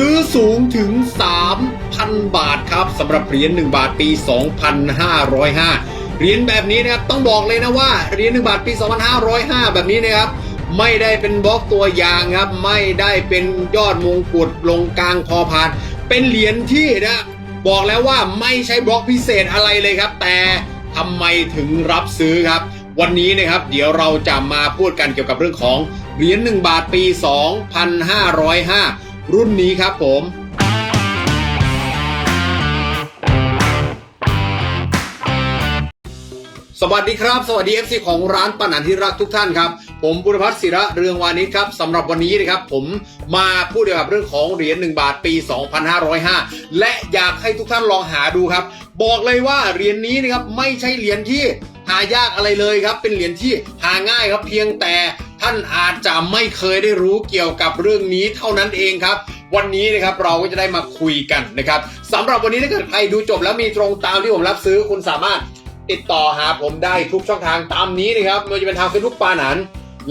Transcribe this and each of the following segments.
ซื้อสูงถึง 3,000 บาทครับสำหรับเหรียญ1บาทปี 2505 เหรียญแบบนี้นะครับต้องบอกเลยนะว่าเหรียญ1บาทปี 2505 แบบนี้นะครับไม่ได้เป็นบล็อกตัวอย่างครับ ไม่ได้เป็นยอดมงกุฎลงกลางพอพาน เป็นเหรียญที่นะบอกแล้วว่าไม่ใช่บล็อกพิเศษอะไรเลยครับ แต่ทำไมถึงรับซื้อครับ วันนี้นะครับ เดี๋ยวเราจะมาพูดกันเกี่ยวกับเรื่องของเหรียญ1บาทปี 2505 รุ่นนี้ครับผมสวัสดีครับ สวัสดี FC ของร้านปันนันที่รักทุกท่านครับ ผมบุรพัฒน์ศิระเรืองวานิชครับสำหรับวันนี้นะครับ ผมมาพูดเกี่ยวกับเรื่องของเหรียญ1บาทปี 2505 และอยากให้ทุกท่านลองหาดูครับ บอกเลยว่าเหรียญนี้นะครับไม่ใช่เหรียญที่หายากอะไรเลยครับ เป็นเหรียญที่หาง่ายครับเพียงแต่ ท่านอาจจะไม่เคยได้รู้เกี่ยวกับเรื่องนี้เท่านั้นเองครับ วันนี้นะครับเราก็จะได้มาคุยกันนะครับสำหรับวันนี้ถ้าเกิดใครดูจบแล้วมีตรงตามที่ผมรับซื้อคุณสามารถติดต่อหาผมได้ทุกช่องทางตามนี้นะครับไม่ว่าจะเป็นทางเฟซบุ๊กปาหนั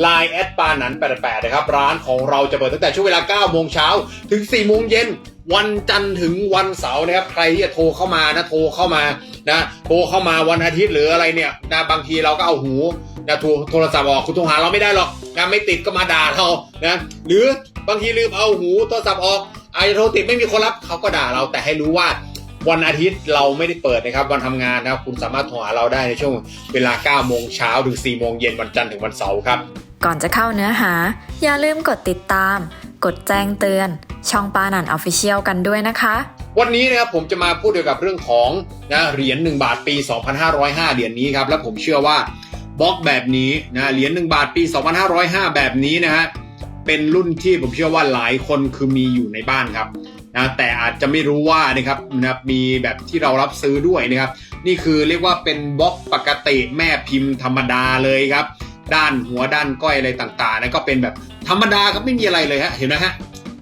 Line แอดปาหนัน88นะครับ ร้านของเราจะเปิดตั้งแต่ช่วงเวลา 9 โมงเช้าถึง 4 โมงเย็นวันจันทร์ถึงวันเสาร์นะครับ ใครที่จะโทรเข้ามานะ โทรเข้ามานะ โทรเข้ามาวันอาทิตย์หรืออะไรเนี่ยนะบางทีเราก็เอาหูนะโทรโทรศัพท์ออกคุณโทรหาเราไม่ได้หรอกนะไม่ติดก็มาด่าเรานะหรือบางทีลืมเอาหูโทรศัพท์ออกอาจจะโทรติดไม่มีคนรับเขาก็ด่าเราแต่ให้รู้ว่าวันอาทิตย์เราไม่ได้เปิดนะครับ วันทำงานนะครับคุณสามารถโทรหาเราได้ในช่วงเวลา 9 โมงเช้าถึง 4 โมงเย็นวันจันทร์ถึงวันเสาร์ครับ ก่อนจะเข้าเนื้อหา อย่าลืมกดติดตาม กดแจ้งเตือน ช่องปานันออฟฟิเชียลกันด้วยนะคะ วันนี้นะครับผมจะมาพูดเกี่ยวกับเรื่องของนะเหรียญ1 บาทปี 2505 เหรียญนี้ครับ และผมเชื่อว่าบล็อกแบบนี้นะเหรียญ1บาทปี 2505 แบบนี้นะฮะเป็นรุ่นที่ผมเชื่อว่าหลายคนคือมีอยู่ในบ้านครับนะแต่อาจจะไม่รู้ว่านะครับนะมีแบบที่เรารับซื้อด้วยนะครับ นี่คือเรียกว่าเป็นบล็อกปกติแม่พิมพ์ธรรมดาเลยครับ ด้านหัวด้านก้อยอะไรต่างๆนะก็เป็นแบบธรรมดาครับไม่มีอะไรเลยฮะเห็นไหมฮะ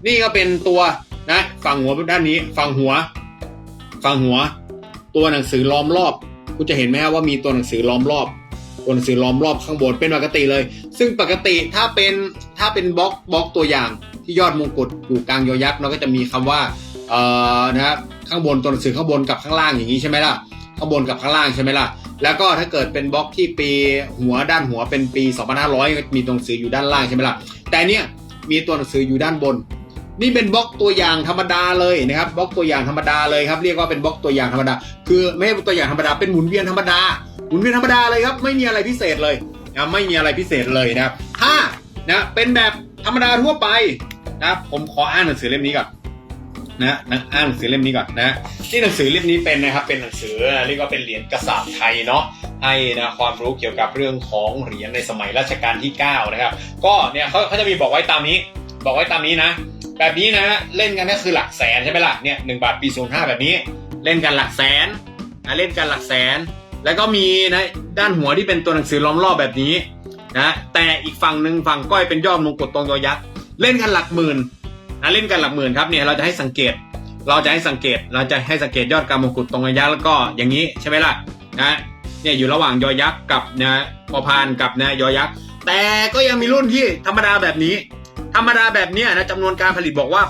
นี่ก็เป็นตัวนะฝั่งหัวด้านนี้ฝั่งหัวฝั่งหัว ตัวหนังสือล้อมรอบคุณจะเห็นไหมฮะว่ามีตัวหนังสือล้อมรอบตัวหนังสือล้อมรอบข้างบนเป็นปกติเลย ซึ่งปกติถ้าเป็นถ้าเป็นบล็อกบล็อกตัวอย่างที่ยอดมงกุฎอยู่กลางยอยักษ์เราก็จะมีคำว่าเอ่อนะครับข้างบนตัวหนังสือข้างบนกับข้างล่างอย่างนี้ใช่ไหมล่ะข้างบนกับข้างล่างใช่ไหมล่ะ แล้วก็ถ้าเกิดเป็นบล็อกที่ปีหัวด้านหัวเป็นปี 2500 มีตัวหนังสืออยู่ด้านล่างใช่ไหมล่ะ แต่เนี่ยมีตัวหนังสืออยู่ด้านบน นี่เป็นบล็อกตัวอย่างธรรมดาเลยนะครับบล็อกตัวอย่างธรรมดาเลยครับ เรียกว่าเป็นบล็อกตัวอย่างธรรมดา คือไม่ใช่ตัวอย่างธรรมดา เป็นหมุนเวียนธรรมดา หมุนเวียนธรรมดาเลยครับ ไม่มีอะไรพิเศษเลยนะไม่มีอะไรพิเศษเลยนะครับถ้านะเป็นแบบธรรมดาทั่วไปนะครับผมขออ่านหนังสือเล่มนี้ก่อน นะนะอ่านหนังสือเล่มนี้ก่อนนะที่หนังสือเล่มนี้เป็นนะครับเป็นหนังสือเรียกว่าเป็นเหรียญกระสาบไทยเนาะให้นะความรู้เกี่ยวกับเรื่องของเหรียญในสมัยรัชกาลที่ 9 นะครับ ก็เนี่ยเขาเขาจะมีบอกไว้ตามนี้ บอกไว้ตามนี้นะ แบบนี้นะเล่นกันก็คือหลักแสนใช่ไหมล่ะเนี่ยหนึ่งบาทปีศูนย์ห้าแบบนี้ เล่นกันหลักแสนนะเล่นกันหลักแสน แล้วก็มีนะด้านหัวที่เป็นตัวหนังสือล้อมรอบแบบนี้นะแต่อีกฝั่งหนึ่งฝั่งก้อยเป็นยอดมงกุฎตรงยอยักษ์เล่นกันหลักหมื่น นะเล่นกันหลักหมื่นครับเนี่ยเราจะให้สังเกต เราจะให้สังเกต เราจะให้สังเกตยอดการมงกุฎตรงยอยักษ์แล้วก็อย่างนี้ใช่ไหมล่ะนะเนี่ยอยู่ระหว่างยอยักษ์กับนะพอพานกับนะยอยักษ์แต่ก็ยังมีรุ่นที่ธรรมดาแบบนี้ ธรรมดาแบบเนี้ยนะจำนวนการผลิตบอกว่า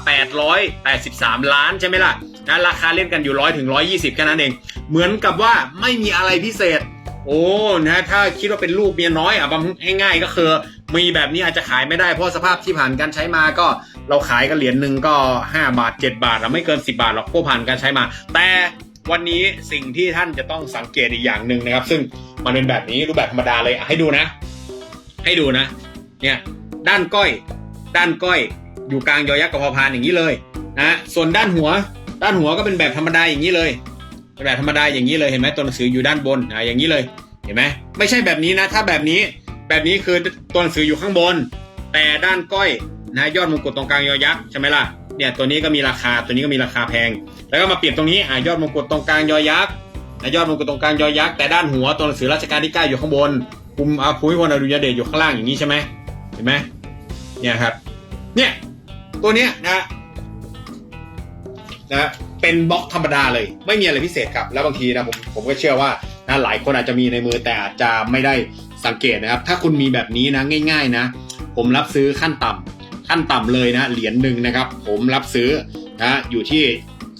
883 ล้านใช่ไหมล่ะนะราคาเล่นกันอยู่ร้อยถึงร้อยี่สิบแค่นั้นเอง เหมือนกับว่าไม่มีอะไรพิเศษ โอ้นะถ้าคิดว่าเป็นลูกเมียน้อยอะบำง่ายๆก็คือ มีแบบนี้อาจจะขายไม่ได้เพราะสภาพที่ผ่านการใช้มาก็ เราขายกันเหรียญหนึ่งก็ 5 บาท 7 บาทเราไม่เกิน 10 บาทหรอกพวกผ่านการใช้มา แต่วันนี้สิ่งที่ท่านจะต้องสังเกตอีกอย่างหนึ่งนะครับ ซึ่งมันเป็นแบบนี้รูปแบบธรรมดาเลยอะให้ดูนะ ให้ดูนะ เนี่ยด้านก้อย ด้านก้อย อยู่กลางยอยักษ์กับพอพานอย่างนี้เลยนะส่วนด้านหัว ด้านหัวก็เป็นแบบธรรมดาอย่างนี้เลยแบบธรรมดาอย่างนี้เลยเห็นไหมตัวหนังสืออยู่ด้านบนอะอย่างนี้เลยเห็นไหมไม่ใช่แบบนี้นะ ถ้าแบบนี้แบบนี้คือตัวหนังสืออยู่ข้างบน แต่ด้านก้อย นะยอดมงกุฎตรงกลางยอยักษ์ใช่ไหมล่ะเนี่ยตัวนี้ก็มีราคาตัวนี้ก็มีราคาแพง แล้วก็มาเปรียบตรงนี้อะยอดมงกุฎตรงกลางยอยักษ์นะยอดมงกุฎตรงกลางยอยักษ์แต่ด้านหัวตัวหนังสือราชการที่เก้าอยู่ข้างบนภูมิอาภูมิพลอดุลยเดชอยู่ข้างล่างอย่างนี้ใช่ไหมเห็นไหมเนี่ยครับ เนี่ยตัวเนี้ยนะนะเป็นบล็อกธรรมดาเลย ไม่มีอะไรพิเศษครับ แล้วบางทีนะผมผมก็เชื่อว่านะหลายคนอาจจะมีในมือแต่อาจจะไม่ได้สังเกตนะครับ ถ้าคุณมีแบบนี้นะง่าย ๆนะ ผมรับซื้อขั้นต่ำ ขั้นต่ำเลยนะเหรียญหนึ่งนะครับ ผมรับซื้อนะอยู่ที่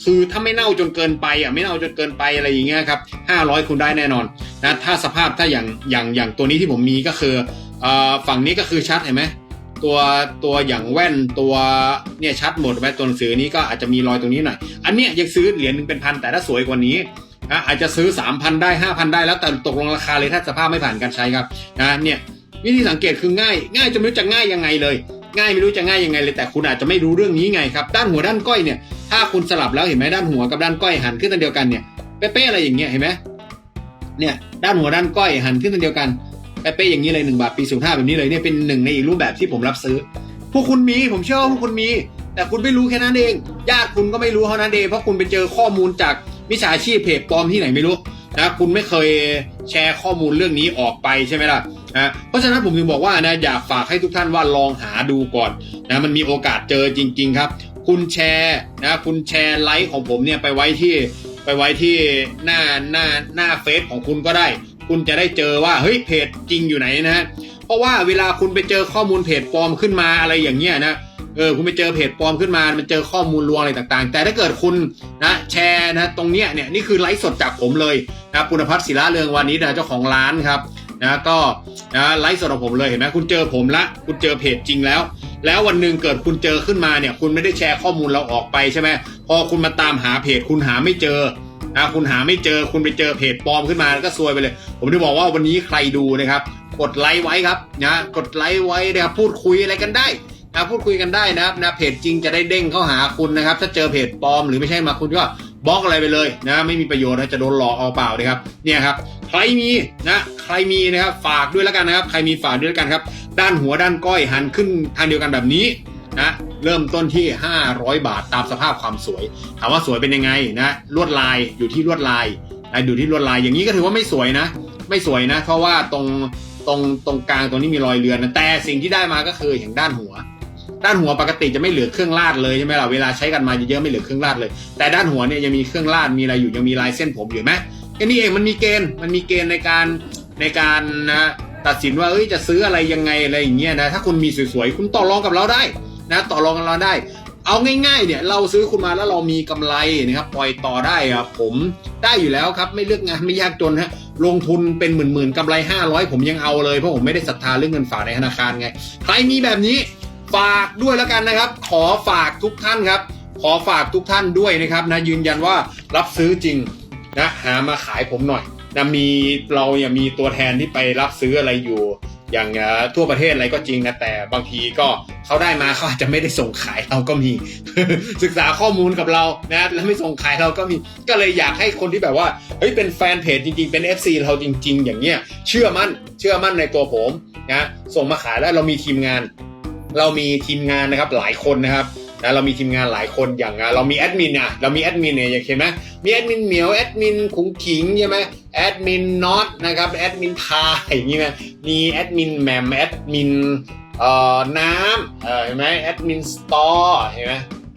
คือถ้าไม่เน่าจนเกินไปอะไม่เน่าจนเกินไปอะไรอย่างเงี้ยครับ500 คุณได้แน่นอนนะถ้าสภาพถ้าอย่างอย่างอย่างตัวนี้ที่ผมมีก็คืออ่อฝั่งนี้ก็คือชัดเห็นไหมตัวตัวอย่างแว่นตัวเนี่ยชัดหมดไหมตัวหนังสือนี้ก็อาจจะมีรอยตรงนี้หน่อยอันเนี้ยยังซื้อเหรียญหนึ่งเป็นพันแต่ถ้าสวยกว่านี้นะอาจจะซื้อ 3,000 ได้ 5,000 ได้แล้วแต่ตกลงราคาเลยถ้าสภาพไม่ผ่านการใช้ครับนะเนี่ยวิธีสังเกตคือง่าย ง่ายจะไม่รู้จะง่ายยังไงเลย ง่ายไม่รู้จะง่ายยังไงเลยแต่คุณอาจจะไม่รู้เรื่องนี้ไงครับด้านหัวด้านก้อยเนี่ยถ้าคุณสลับแล้วเห็นไหมด้านหัวกับด้านก้อยหันขึ้นทางเดียวกันเนี่ยเป๊ะๆอะไรอย่างเงี้ยเห็นไหมเนี่ยด้านหัวด้านก้อยหันขึ้นทางเดียวกันเป๊ะๆอย่างนี้เลยหนึ่งบาทปีศูนย์ห้าแบบนี้เลยเนี่ยเป็นหนึ่งในอีกรูปแบบที่ผมรับซื้อ พวกคุณมีผมเชื่อว่าพวกคุณมี แต่คุณไม่รู้แค่นั้นเอง ญาติคุณก็ไม่รู้เท่านั้นเองเพราะคุณไปเจอข้อมูลจากมิจฉาชีพเพจปลอมที่ไหนไม่รู้ นะคุณไม่เคยแชร์ข้อมูลเรื่องนี้ออกไปใช่ไหมล่ะนะเพราะฉะนั้นผมถึงบอกว่านะอยากฝากให้ทุกท่านว่าลองหาดูก่อนนะมันมีโอกาสเจอจริง ๆ ครับ คุณแชร์นะคุณแชร์ไลค์ของผมเนี่ยไปไว้ที่ไปไว้ที่หน้าหน้าหน้าเฟซของคุณก็ได้ คุณจะได้เจอว่าเฮ้ยเพจจริงอยู่ไหนนะฮะเพราะว่าเวลาคุณไปเจอข้อมูลเพจปลอมขึ้นมาอะไรอย่างเงี้ยนะ เออคุณไปเจอเพจปลอมขึ้นมา มันเจอข้อมูลลวงอะไรต่างๆ แต่ถ้าเกิดคุณนะแชร์นะตรงเนี้ยเนี่ยนี่คือไลฟ์สดจากผมเลยนะปุณพัฒน์ศิลาเรืองวันนี้นะเจ้าของร้านครับนะก็นะไลฟ์สดของผมเลยเห็นไหมคุณเจอผมละ คุณเจอเพจจริงแล้ว แล้ววันหนึ่งเกิดคุณเจอขึ้นมาเนี่ย คุณไม่ได้แชร์ข้อมูลเราออกไปใช่ไหมพอคุณมาตามหาเพจคุณหาไม่เจอนะคุณหาไม่เจอคุณไปเจอเพจปลอมขึ้นมาก็ซวยไปเลย ผมจะบอกว่าวันนี้ใครดูนะครับ กดไลค์ไว้ครับนะกดไลค์ไว้นะครับพูดคุยอะไรกันได้ นะพูดคุยกันได้นะครับนะเพจจริงจะได้เด้งเข้าหาคุณนะครับ ถ้าเจอเพจปลอมหรือไม่ใช่มาคุณก็บล็อกอะไรไปเลยนะไม่มีประโยชน์นะจะโดนหลอกเอาเปล่าเลยครับเนี่ยครับใครมีนะใครมีนะครับฝากด้วยแล้วกันนะครับ ใครมีฝากด้วยแล้วกันครับ ด้านหัวด้านก้อยหันขึ้นทางเดียวกันแบบนี้นะเริ่มต้นที่ 500 บาทตามสภาพความสวย ถามว่าสวยเป็นยังไงนะลวดลายอยู่ที่ลวดลายนะอยู่ที่ลวดลายอย่างนี้ก็ถือว่าไม่สวยนะ ไม่สวยนะ เพราะว่าตรงตรงตรงกลางตรงนี้มีรอยเรือนนะแต่สิ่งที่ได้มาก็คืออย่างด้านหัว ด้านหัวปกติจะไม่เหลือเครื่องลาดเลยใช่ไหมล่ะเวลาใช้กันมาเยอะๆไม่เหลือเครื่องลาดเลย แต่ด้านหัวเนี่ยยังมีเครื่องลาดมีอะไรอยู่ยังมีลายเส้นผมอยู่ไหมแค่นี้เองมันมีเกณฑ์มันมีเกณฑ์ในการในการนะตัดสินว่าเอ้ยจะซื้ออะไรยังไงอะไรอย่างเงี้ยนะถ้าคุณมีสวยๆคุณต่อรองกับเราได้นะต่อรองกับเราได้ เอาง่ายๆเนี่ยเราซื้อคุณมาแล้วเรามีกำไรนะครับปล่อยต่อได้ครับผมได้อยู่แล้วครับไม่เลือกงานไม่ยากจนฮะลงทุนเป็นหมื่นๆกำไร 500 ผมยังเอาเลยเพราะผมไม่ได้ศรัทธาเรื่องเงินฝากในธนาคารไงใครมีแบบนี้ ฝากด้วยแล้วกันนะครับ ขอฝากทุกท่านครับ ขอฝากทุกท่านด้วยนะครับนะยืนยันว่ารับซื้อจริงนะหามาขายผมหน่อยนะมีเราอย่ามีตัวแทนที่ไปรับซื้ออะไรอยู่ อย่างทั่วประเทศอะไรก็จริงนะแต่บางทีก็เขาได้มาเขาอาจจะไม่ได้ส่งขายเราก็มี ศึกษาข้อมูลกับเรานะแล้วไม่ส่งขายเราก็มีก็เลยอยากให้คนที่แบบว่าเฮ้ยเป็นแฟนเพจจริงๆเป็น FC เราจริง ๆ อย่างเงี้ยเชื่อมั่นเชื่อมั่นในตัวผมนะส่งมาขายแล้วเรามีทีมงาน เรามีทีมงานนะครับหลายคนนะครับนะเรามีทีมงานหลายคนอย่างเรามีแอดมินอะเรามีแอดมินเนี่ยอย่างเห็นไหมมีแอดมินเหมียวแอดมินขุงขิงใช่ไหมแอดมินน็อตนะครับแอดมินพาอย่างงี้นะมีแอดมินแมมแอดมินเอ่อน้ำเออเห็นไหมแอดมินสตอร์เห็นไหม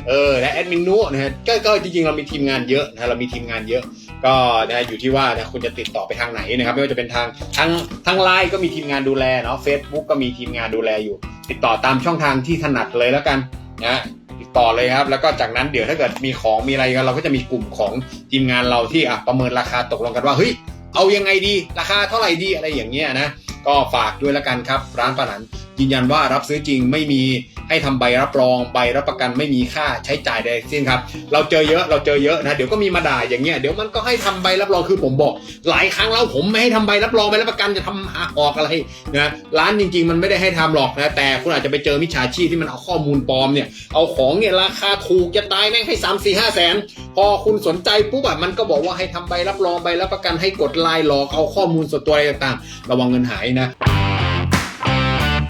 เออและแอดมินนุนะฮะก็ก็จริงๆเรามีทีมงานเยอะนะเรามีทีมงานเยอะ ก็นะอยู่ที่ว่านะคุณจะติดต่อไปทางไหนนะครับไม่ว่าจะเป็นทางทางทางไลน์ก็มีทีมงานดูแลเนาะเฟซบุ๊กก็มีทีมงานดูแลอยู่ ติดต่อตามช่องทางที่ถนัดเลยแล้วกันนะติดต่อเลยครับ แล้วก็จากนั้นเดี๋ยวถ้าเกิดมีของมีอะไรกันเราก็จะมีกลุ่มของทีมงานเราที่อะประเมินราคาตกลงกันว่าเฮ้ยเอายังไงดีราคาเท่าไหร่ดีอะไรอย่างเงี้ยนะก็ฝากด้วยแล้วกันครับ ร้านปานัน ยืนยันว่ารับซื้อจริงไม่มีให้ทำใบรับรองใบรับประกันไม่มีค่าใช้จ่ายใดสิ้นครับ เราเจอเยอะเราเจอเยอะนะเดี๋ยวก็มีมาด่าอย่างเงี้ยเดี๋ยวมันก็ให้ทำใบรับรองคือผมบอก หลายครั้งแล้วผมไม่ให้ทำใบรับรองใบรับประกันจะทำหาออกอะไรนะร้านจริง ๆ มันไม่ได้ให้ทำหรอกนะแต่คุณอาจจะไปเจอมิจฉาชีพที่มันเอาข้อมูลปลอมเนี่ยเอาของเนี่ยราคาถูกจะตายแม่งให้สามสี่ห้าแสนพอคุณสนใจปุ๊บอะมันก็บอกว่าให้ทำใบรับรองใบรับประกันให้กดไลน์หลอกเอาข้อมูลส่วนตัวอะไรต่างๆ ระวังเงินหายนะ